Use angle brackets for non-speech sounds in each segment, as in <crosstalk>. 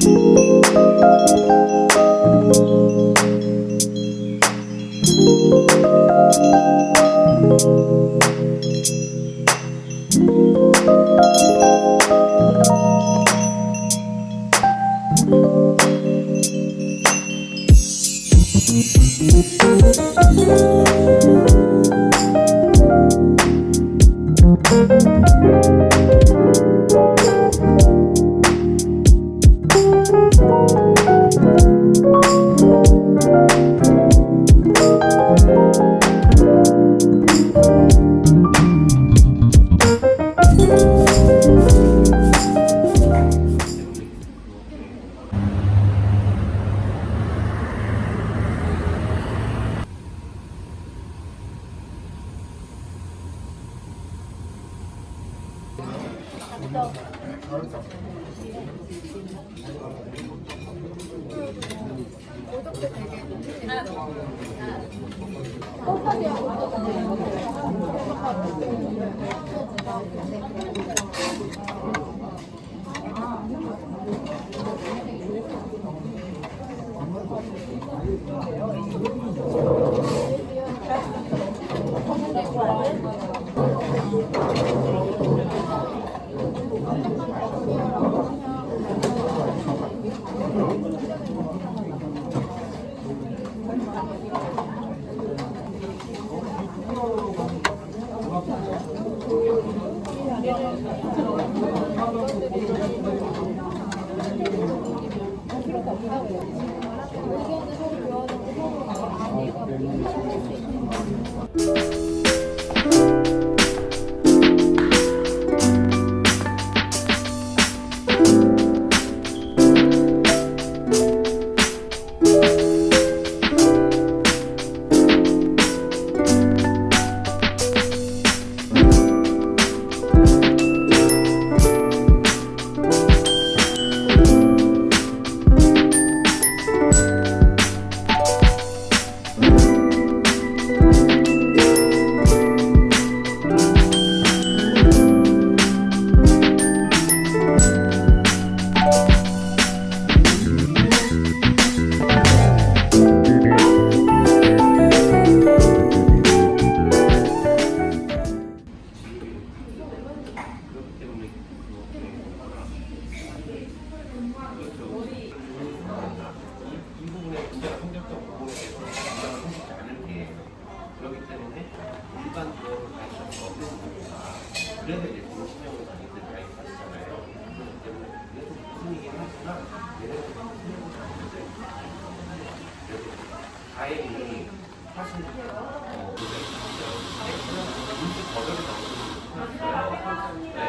Thank 어저께 되게 일반 도어로 가시는 거고 그래서 이제 고신형을 많이들 많이 하시잖아요. 그래서 무슨 얘기를 하시나 얘네들 신형을 가는데 그래서 다행히 사실 어 이제 문제 거절이 나오는 거예요.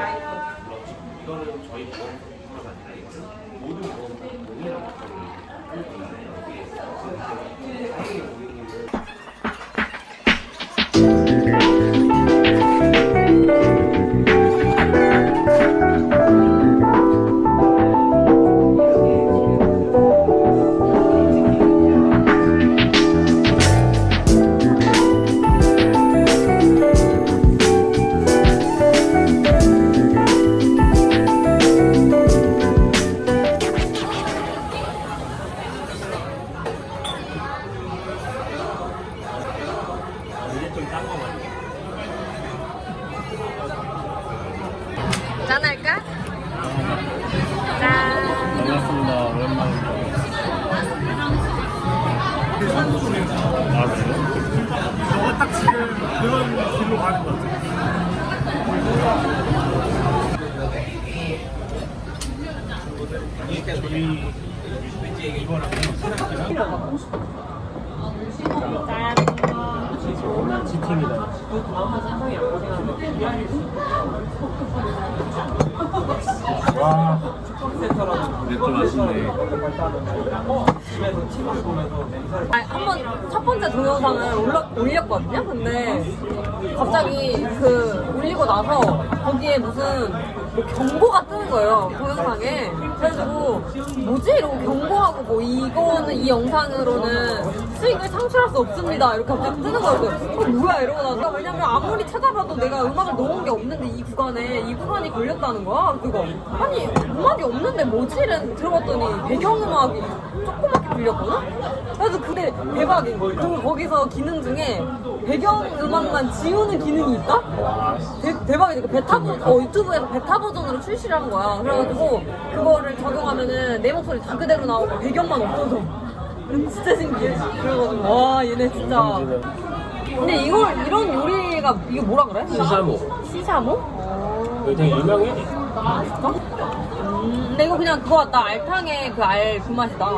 그렇죠. 이거는 저희 보험뿐만 아니라 이거는 모든 보험사 동일한 거를 하고 있는데 여기에 다행히 고객님은 짠할까? 짠. 반갑습니다. 오랜만입니다. 아, 그래요? 저거 딱 지금 그런 길로 가는 거. 좀 아쉽네. 한번 첫 번째 동영상을 올라, 올렸거든요? 근데 갑자기 그 올리고 나서 거기에 무슨 뭐 경고가 뜨는 거예요. 동영상에. 그래가지고 뭐지? 이러고 경고하고 뭐 이거는 이 영상으로는 수익을 창출할 수 없습니다 이렇게 갑자기 뜨는 거예요 어, 뭐야 이러고 나서 왜냐면 아무리 찾아봐도 내가 음악을 넣은 게 없는데 이 구간에 이 구간이 걸렸다는 거야 그거 아니 음악이 없는데 뭐지 이랬 들어봤더니 배경음악이 조그맣게 들렸거든 그래서 그게 대박인 거예요 그리고 거기서 기능 중에 배경음악만 지우는 기능이 있다? 대, 대박이지. 그 베타 버 어, 유튜브에서 베타 버전으로 출시를 한 거야. 그래가지고 그거를 적용하면은 내 목소리 다 그대로 나오고 배경만 없어져. 진짜 신기해. 그래가지고 와 얘네 진짜. 근데 이걸 이런 요리가 이게 뭐라 그래? 시샤모? 어. 이거 되게 유명해. 진짜? 음, 근데 이거 그냥 그거 같다. 알탕의 그 알 그 맛이다.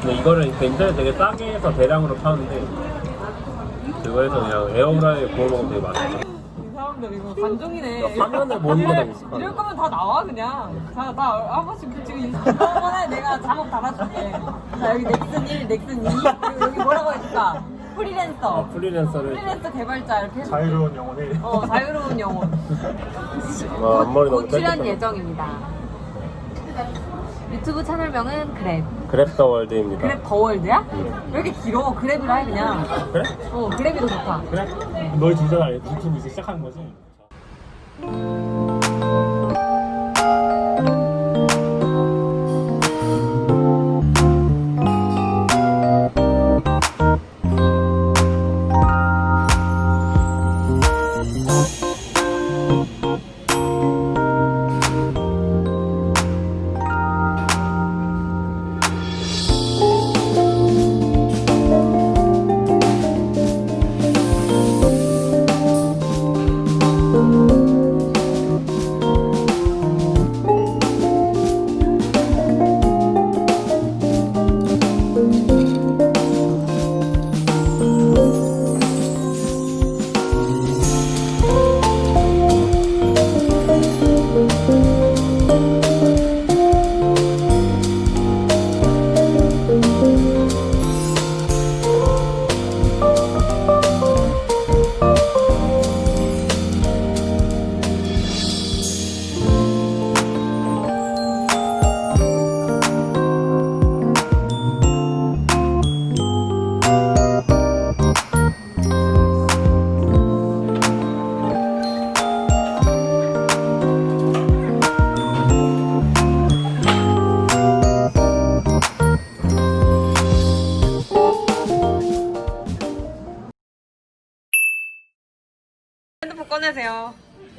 근데 이거를 그 인터넷 되게 싸게 해서 대량으로 파는데 그거에서 그냥 에어프라이에 구워 먹으면 되게 맛있어. 이 사람들 이거 관종이네. 화면을 못 이럴- 거 이럴 거면 다 나와 그냥. 자, 나 한 번씩 지금 이번에 내가 작업 달아줄게. 자 여기 넥슨 1, 넥슨 2 그리고 여기 뭐라고 해줄까? 프리랜서. 아, 프리랜서를 프리랜서 개발자 이렇게 해줄게. 자유로운 영혼이. 어 자유로운 영혼. 아, 앞머리 너무 곧 출연 짧겠다. 예정입니다. 유튜브 채널명은 그랩. 그랩 더 월드입니다. 그랩 더월드야? 왜 이렇게 길어? 그랩이라 해 그냥. 그래? 어 그랩이 더 좋다. 그래? 너희 둘다 유튜브 이제 시작한 거지?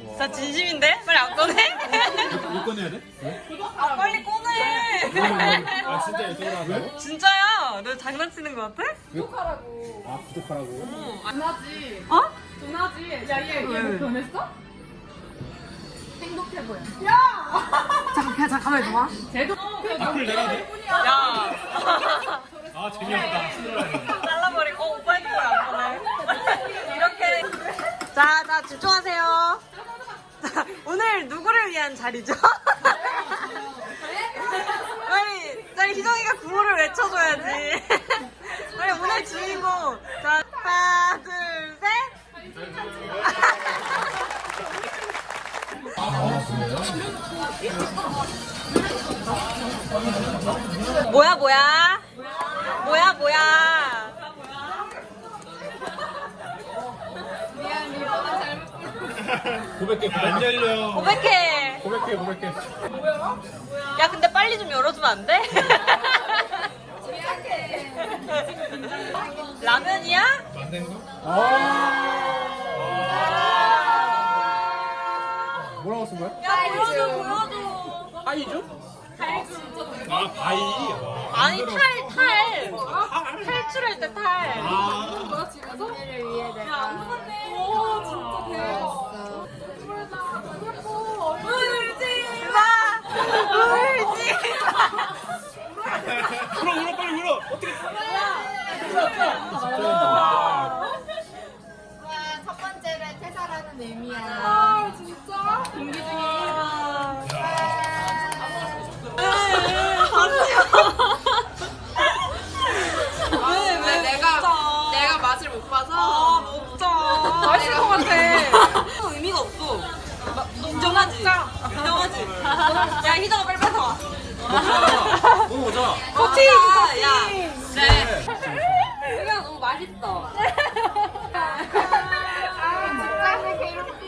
진짜 진심인데? 빨리 안 꺼내? 못 꺼내야 돼? 아, 빨리 꺼내! 아 진짜 이쪽으로 하고? 진짜야? 너 장난치는 거 같아? 아 구독하라고? 전화지. 어? 전화지. 야, 얘, 왜? 얘뭐 변했어? 행복해 보여. 잠깐, 그냥 잠깐만 있어봐. 쟤도 악플 내가 돼? 야. 아 재미없다. 잘라버리고, 어, 오빠 핸드폰 안 꺼내. 이렇게. 자, 자, 집중하세요. 자, <laughs> 오늘 누구를 위한 자리죠? <laughs> 빨리, 빨리 희정이가 구호를 외쳐줘야지. <laughs> 빨리 오늘 주인공. 자, 하나, 둘, 셋. 뭐야 뭐야 900개, 900개. 열려. 500개. 900개, 900개. 야, 근데 빨리 좀 열어주면 안 돼? 라면이야? 만든 거? 아. 아, 뭐라고 쓴 거야? 야, 보여줘, 보여줘. 하이죠? 아, 바이. 아, 아니, 탈, 아, 탈. 탈출할 때 탈. 아. 야, 안 봤네. 오, 진짜 대박. 울지 울어 울어 빨리 울어. 어떻게? 첫 번째를 퇴사라는 의미야. 아 진짜 공기 중이야 왜, 왜, 내가. 내가 맛을 못 봐서 아, 먹자. 맛있을 것 같아. 인정하지? 인정하지? 야 희정아 빨리 뺏어 너무 오자. 커팅! 야 네. 이거 너무 맛있어 직장을 괴롭히지.